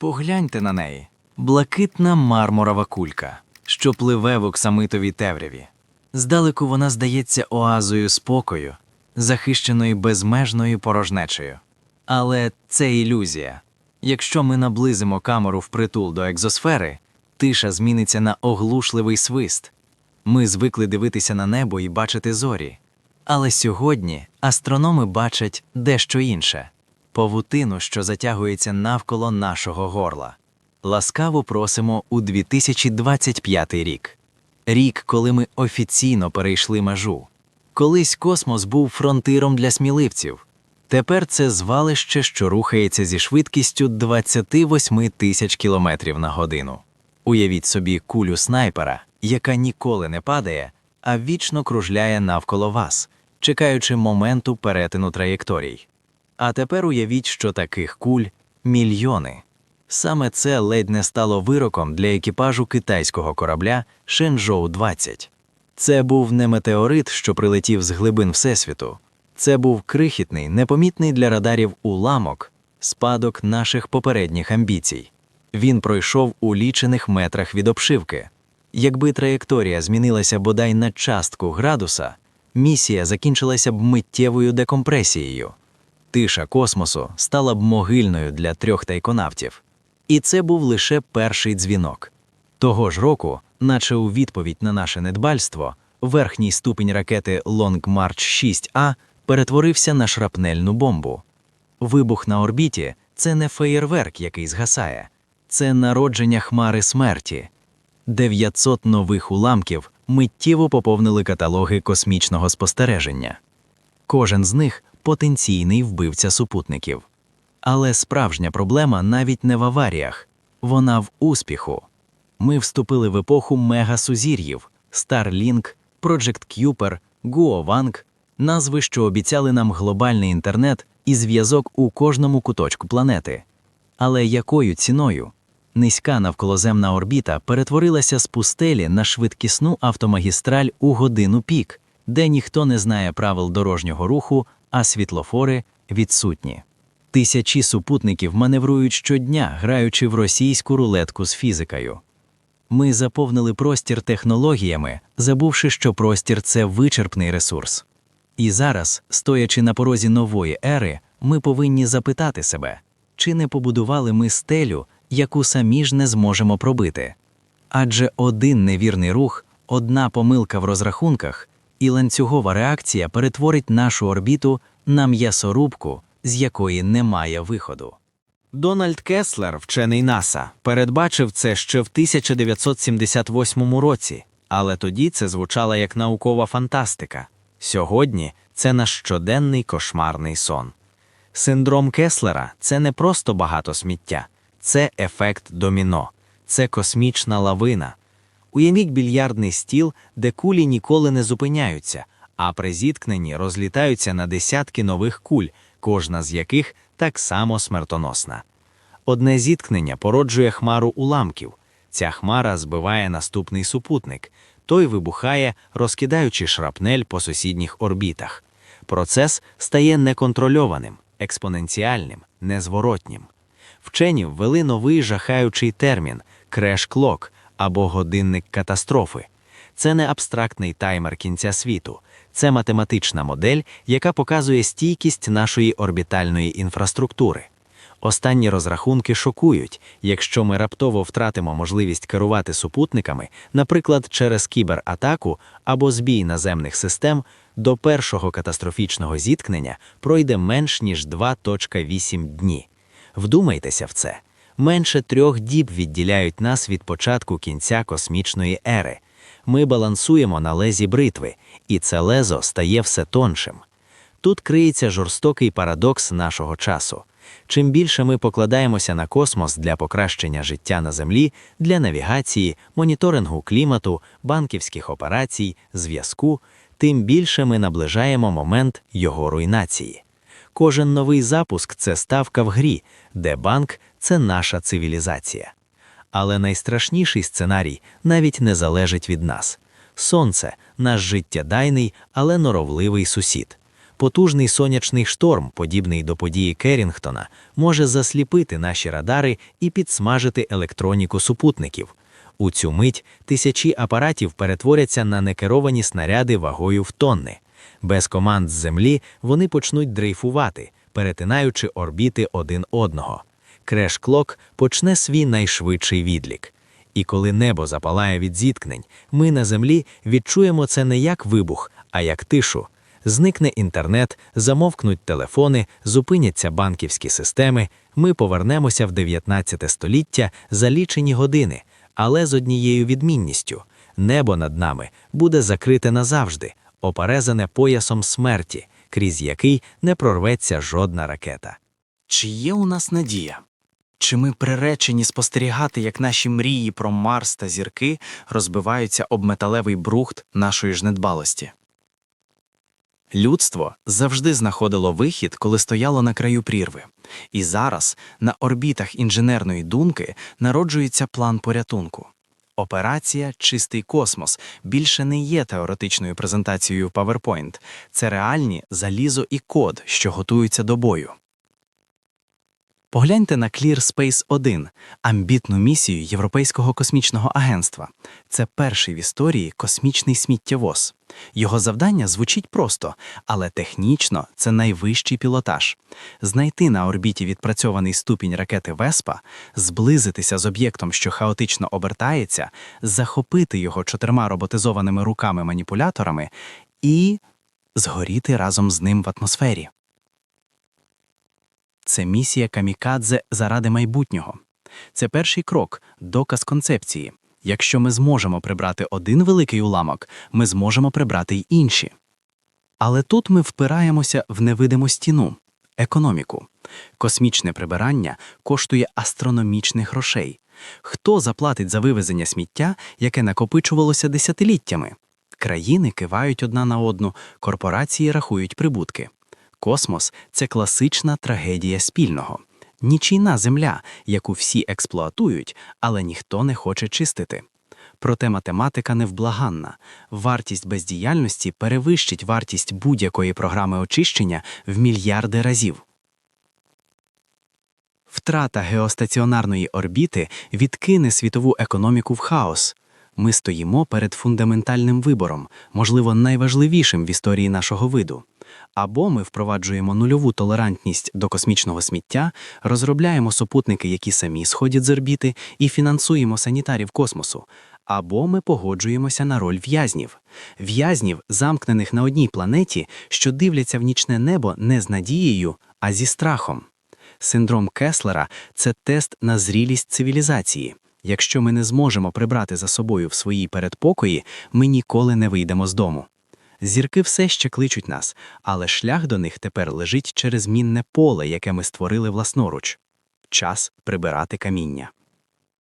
Погляньте на неї. Блакитна мармурова кулька, що пливе в оксамитовій темряві. Здалеку вона здається оазою спокою, захищеної безмежною порожнечею. Але це ілюзія. Якщо ми наблизимо камеру впритул до екзосфери, тиша зміниться на оглушливий свист. Ми звикли дивитися на небо і бачити зорі. Але сьогодні астрономи бачать дещо інше павутину, що затягується навколо нашого горла. Ласкаво просимо у 2025 рік. Рік, коли ми офіційно перейшли межу. Колись космос був фронтиром для сміливців. Тепер це звалище, що рухається зі швидкістю 28 тисяч кілометрів на годину. Уявіть собі кулю снайпера, яка ніколи не падає, а вічно кружляє навколо вас, чекаючи моменту перетину траєкторій. А тепер уявіть, що таких куль мільйони. Саме це ледь не стало вироком для екіпажу китайського корабля Шенжоу 20 Це був не метеорит, що прилетів з глибин Всесвіту. Це був крихітний, непомітний для радарів уламок, спадок наших попередніх амбіцій. Він пройшов у лічених метрах від обшивки. Якби траєкторія змінилася бодай на частку градуса, місія закінчилася б миттєвою декомпресією. Тиша космосу стала б могильною для трьох тайконавтів. І це був лише перший дзвінок. Того ж року, наче у відповідь на наше недбальство, верхній ступінь ракети Long March 6А перетворився на шрапнельну бомбу. Вибух на орбіті це не феєрверк, який згасає, це народження хмари смерті. 900 нових уламків миттєво поповнили каталоги космічного спостереження. Кожен з них потенційний вбивця супутників. Але справжня проблема навіть не в аваріях, вона в успіху. Ми вступили в епоху мегасузір'їв Starlink, Project Kuiper, Guovang, назви, що обіцяли нам глобальний інтернет і зв'язок у кожному куточку планети. Але якою ціною? Низька навколоземна орбіта перетворилася з пустелі на швидкісну автомагістраль у годину пік, де ніхто не знає правил дорожнього руху, а світлофори відсутні. Тисячі супутників маневрують щодня, граючи в російську рулетку з фізикою. Ми заповнили простір технологіями, забувши, що простір це вичерпний ресурс. І зараз, стоячи на порозі нової ери, ми повинні запитати себе, чи не побудували ми стелю, яку самі ж не зможемо пробити. Адже один невірний рух, одна помилка в розрахунках, і ланцюгова реакція перетворить нашу орбіту на м'ясорубку, з якої немає виходу. Дональд Кеслер, вчений НАСА, передбачив це ще в 1978 році, але тоді це звучало як наукова фантастика. Сьогодні це наш щоденний кошмарний сон. Синдром Кеслера це не просто багато сміття, це ефект доміно, це космічна лавина. Уявіть більярдний стіл, де кулі ніколи не зупиняються, а при зіткненні розлітаються на десятки нових куль, кожна з яких так само смертоносна. Одне зіткнення породжує хмару уламків. Ця хмара збиває наступний супутник. Той вибухає, розкидаючи шрапнель по сусідніх орбітах. Процес стає неконтрольованим, експоненціальним, незворотнім. Вчені ввели новий жахаючий термін креш-клок або годинник катастрофи. Це не абстрактний таймер кінця світу, це математична модель, яка показує стійкість нашої орбітальної інфраструктури. Останні розрахунки шокують, якщо ми раптово втратимо можливість керувати супутниками, наприклад, через кібератаку або збій наземних систем, до першого катастрофічного зіткнення пройде менш ніж 2.8 дні. Вдумайтеся в це. Менше трьох діб відділяють нас від початку кінця космічної ери. Ми балансуємо на лезі бритви, і це лезо стає все тоншим. Тут криється жорстокий парадокс нашого часу. Чим більше ми покладаємося на космос для покращення життя на Землі, для навігації, моніторингу клімату, банківських операцій, зв'язку, тим більше ми наближаємо момент його руйнації. Кожен новий запуск це ставка в грі, де банк це наша цивілізація. Але найстрашніший сценарій навіть не залежить від нас. Сонце наш життєдайний, але норовливий сусід. Потужний сонячний шторм, подібний до події Керрінгтона, може засліпити наші радари і підсмажити електроніку супутників. У цю мить тисячі апаратів перетворяться на некеровані снаряди вагою в тонни. Без команд з землі вони почнуть дрейфувати, перетинаючи орбіти один одного. Креш-клок почне свій найшвидший відлік. І коли небо запалає від зіткнень, ми на землі відчуємо це не як вибух, а як тишу. Зникне інтернет, замовкнуть телефони, зупиняться банківські системи. Ми повернемося в 19 століття за лічені години, але з однією відмінністю: небо над нами буде закрите назавжди, оперезане поясом смерті, крізь який не прорветься жодна ракета. Чи є у нас надія? Чи ми приречені спостерігати, як наші мрії про Марс та зірки розбиваються об металевий брухт нашої ж недбалості? Людство завжди знаходило вихід, коли стояло на краю прірви. І зараз на орбітах інженерної думки народжується план порятунку. Операція Чистий космос більше не є теоретичною презентацією PowerPoint. Це реальні залізо і код, що готуються до бою. Погляньте на Clear Space 1 – амбітну місію Європейського космічного агентства. Це перший в історії космічний сміттєвоз. Його завдання звучить просто, але технічно це найвищий пілотаж. Знайти на орбіті відпрацьований ступінь ракети Веспа, зблизитися з об'єктом, що хаотично обертається, захопити його чотирма роботизованими руками-маніпуляторами і згоріти разом з ним в атмосфері. Це місія камікадзе заради майбутнього. Це перший крок, доказ концепції. Якщо ми зможемо прибрати один великий уламок, ми зможемо прибрати й інші. Але тут ми впираємося в невидиму стіну економіку. Космічне прибирання коштує астрономічних грошей. Хто заплатить за вивезення сміття, яке накопичувалося десятиліттями? Країни кивають одна на одну, корпорації рахують прибутки. Космос це класична трагедія спільного. Нічийна земля, яку всі експлуатують, але ніхто не хоче чистити. Проте математика невблаганна. Вартість бездіяльності перевищить вартість будь-якої програми очищення в мільярди разів. Втрата геостаціонарної орбіти відкине світову економіку в хаос. Ми стоїмо перед фундаментальним вибором, можливо, найважливішим в історії нашого виду. Або ми впроваджуємо нульову толерантність до космічного сміття, розробляємо супутники, які самі сходять з орбіти, і фінансуємо санітарів космосу. Або ми погоджуємося на роль в'язнів, в'язнів, замкнених на одній планеті, що дивляться в нічне небо не з надією, а зі страхом. Синдром Кеслера це тест на зрілість цивілізації. Якщо ми не зможемо прибрати за собою в своїй передпокої, ми ніколи не вийдемо з дому. Зірки все ще кличуть нас, але шлях до них тепер лежить через мінне поле, яке ми створили власноруч. Час прибирати каміння.